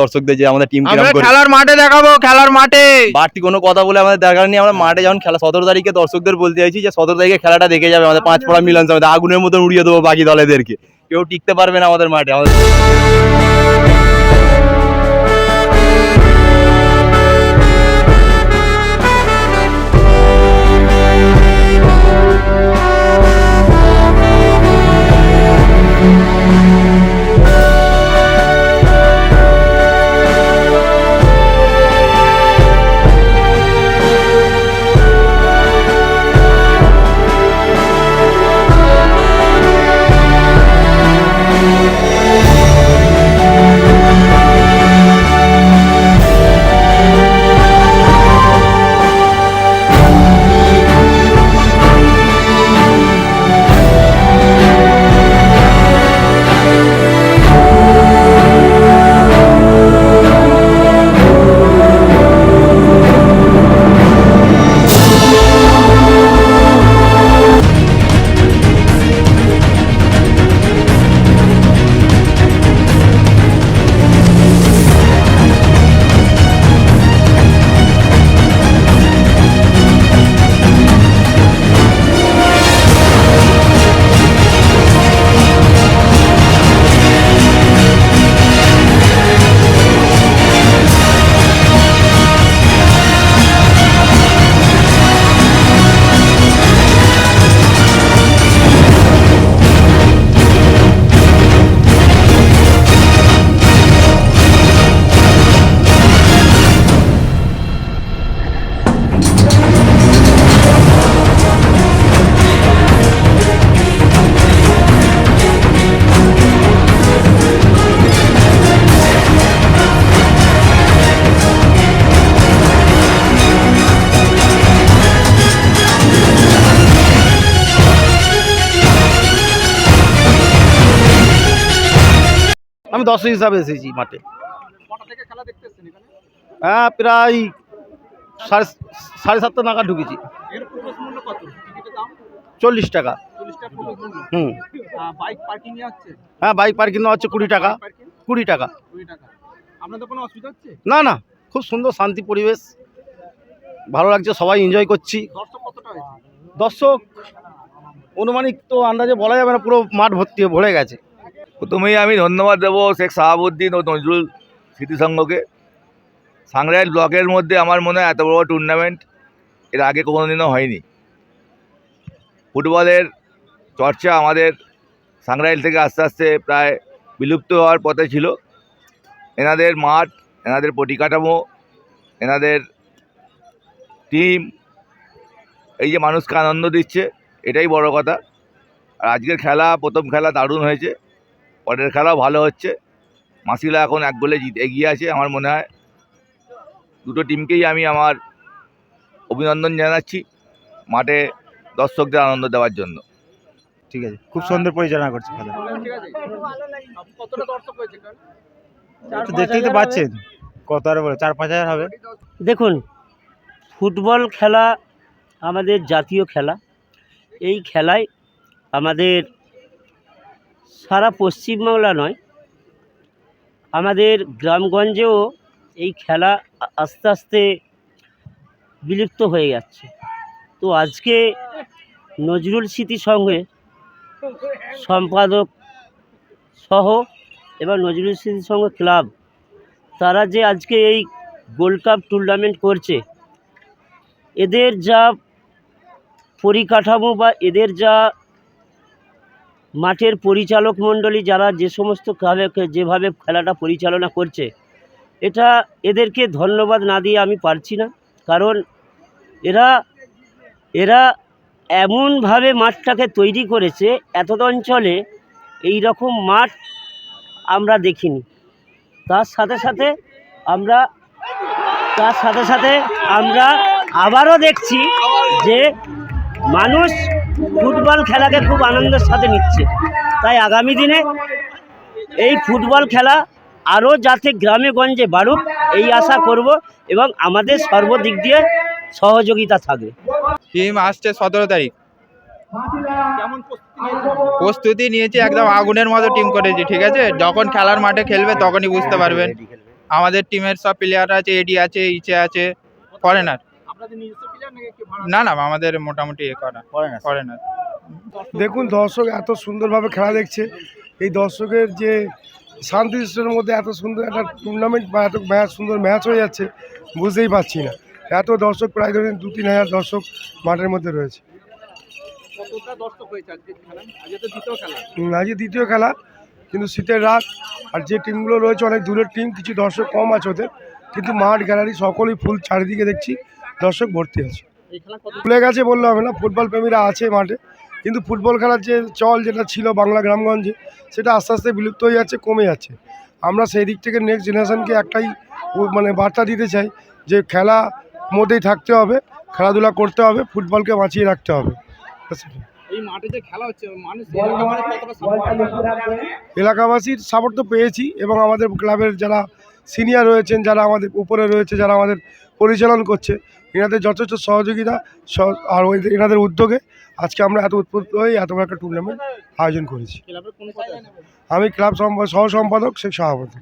দর্শকদের যে আমাদের টিম আমরা খেলার মাঠে দেখাবো খেলার মাঠে। বাড়তি কোনো কথা বলে আমাদের দরকার নেই। আমরা মাঠে যখন খেলা সতেরো তারিখে দর্শকদের বলতে চাইছি যে সতেরো তারিখে খেলাটা দেখে যাবে। আমাদের পাঁচ পড়া মিলন আগুনের মতন উড়িয়ে দেবো বাকি দলেদেরকে। কেউ টিকতে পারবে না আমাদের মাঠে। আমাদের আমি দর্শক হিসাবে এসেছি মাঠে। হ্যাঁ প্রায় সাড়ে সাড়ে সাতটা নাগাদ ঢুকেছি। চল্লিশ টাকা। হুম। হ্যাঁ বাইক পার্কিং হচ্ছে কুড়ি টাকা। কুড়ি টাকা। না না, খুব সুন্দর শান্তি পরিবেশ। ভালো লাগছে, সবাই এনজয় করছি। দর্শক অনুমানিক তো আন্দাজে বলা যাবে না, পুরো মাঠ ভর্তি ভরে গেছে। প্রথমেই আমি ধন্যবাদ দেবো শেখ শাহাবুদ্দিন ও নজরুল স্মৃতিসংঘকে। সাংরাইল ব্লকের মধ্যে আমার মনে হয় এত বড় টুর্নামেন্ট এর আগে কোনোদিনও হয়নি। ফুটবলের চর্চা আমাদের সাংরাইল থেকে আস্তে আস্তে প্রায় বিলুপ্ত হওয়ার পথে ছিল। এনাদের মাঠ, এনাদের পরিকাঠামো এনাদের টিম এই যে মানুষকে আনন্দ দিচ্ছে, এটাই বড় কথা। আর আজকের খেলা, প্রথম খেলা দারুণ হয়েছে। পরের খেলাও ভালো হচ্ছে। মাসিলা এখন এক গোলে জিত এগিয়ে আছে আমার মনে হয়। দুটো টিমকেই আমি আমার অভিনন্দন জানাচ্ছি মাঠে দর্শকদের আনন্দ দেওয়ার জন্য। ঠিক আছে খুব সুন্দর পরিচালনা করছে খেলা। ঠিক আছে কতটা দর্শক হয়েছে কাল? তো দেখতেই তো পাচ্ছেন কত আর বলে চার পাঁচ হাজার হবে। দেখুন ফুটবল খেলা আমাদের জাতীয় খেলা। এই খেলায় আমাদের সারা পশ্চিমবাংলা নয়, আমাদের গ্রামগঞ্জেও এই খেলা আস্তে আস্তে বিলুপ্ত হয়ে যাচ্ছে। তো আজকে নজরুল স্মৃতি সংঘে সম্পাদক সহ এবং নজরুল স্মৃতি সংঘ ক্লাব, তারা যে আজকে এই গোল্ড কাপ টুর্নামেন্ট করছে, এদের যা পরিকাঠামো বা এদের যা মাঠের পরিচালক মণ্ডলী যারা যে সমস্ত যেভাবে খেলাটা পরিচালনা করছে, এটা এদেরকে ধন্যবাদ না দিয়ে আমি পারছি না। কারণ এরা এরা এমনভাবে মাঠটাকে তৈরি করেছে, এতদ অঞ্চলে এই রকম মাঠ আমরা দেখিনি। তার সাথে সাথে আমরা, তার সাথে সাথে আমরা আবারও দেখছি যে মানুষ ফুটবল খেলাকে খুব আনন্দের সাথে নিচ্ছে। তাই আগামী দিনে এই ফুটবল খেলা আরও যাতে গ্রামে গঞ্জে বাড়ুক, এই আশা করব এবং আমাদের সর্বদিক দিয়ে সহযোগিতা থাকবে। টিম আসছে সতেরো তারিখ। প্রস্তুতি নিয়েছে একদম আগুনের মতো টিম করেছি, ঠিক আছে? যখন খেলার মাঠে খেলবে তখনই বুঝতে পারবেন। আমাদের টিমের সব প্লেয়ার আছে এডি আছে, ইচে আছে ফরেনার না না আমাদের মোটামুটি এ করা। ফরেনার দেখুন দর্শক এত সুন্দরভাবে খেলা দেখছে। এই দর্শকের যে শান্তি সিস্টেমের মধ্যে এত সুন্দর একটা টুর্নামেন্ট বা এত ম্যাচ সুন্দর ম্যাচ হয়ে যাচ্ছে বুঝতেই পারছি না। এত দর্শক প্রায় ধরুন দু তিন হাজার দর্শক মাঠের মধ্যে রয়েছে। আজকে দ্বিতীয় খেলা। কিন্তু শীতের রাত আর যে টিমগুলো রয়েছে অনেক দূরের টিম কিছু দর্শক কম আছে ওদের। কিন্তু মাঠ গ্যালারি সকলেই ফুল চারিদিকে দেখছি। দর্শক ভর্তি আছে। খেলা গেছে বললে হবে না ফুটবল প্রেমীরা আছে মাঠে। কিন্তু ফুটবল খেলার যে চল যেটা ছিল বাংলা গ্রামগঞ্জে সেটা আস্তে আস্তে বিলুপ্ত হয়ে যাচ্ছে কমে যাচ্ছে। আমরা সেই দিক থেকে নেক্সট জেনারেশনকে একটাই ও- মানে বার্তা দিতে চাই যে খেলা মধ্যেই থাকতে হবে খেলাধুলা করতে হবে ফুটবলকে বাঁচিয়ে রাখতে হবে। ব্যাস এটাই। এই মাঠে যে খেলা হচ্ছে মানুষ এলাকা মানে কতটা support এলাকাবাসীর সাপোর্ট তো পেয়েছি এবং আমাদের ক্লাবের যারা সিনিয়র রয়েছেন যারা আমাদের উপরে রয়েছে যারা আমাদের পরিচালন করছে এনাদের যথেষ্ট সহযোগিতা আর ওই এনাদের উদ্যোগে আজকে আমরা এত উৎপত্ত হয়ে এত বড় একটা টুর্নামেন্ট আয়োজন করেছি? আমি ক্লাব সহ সম্পাদক সেই সভাপতি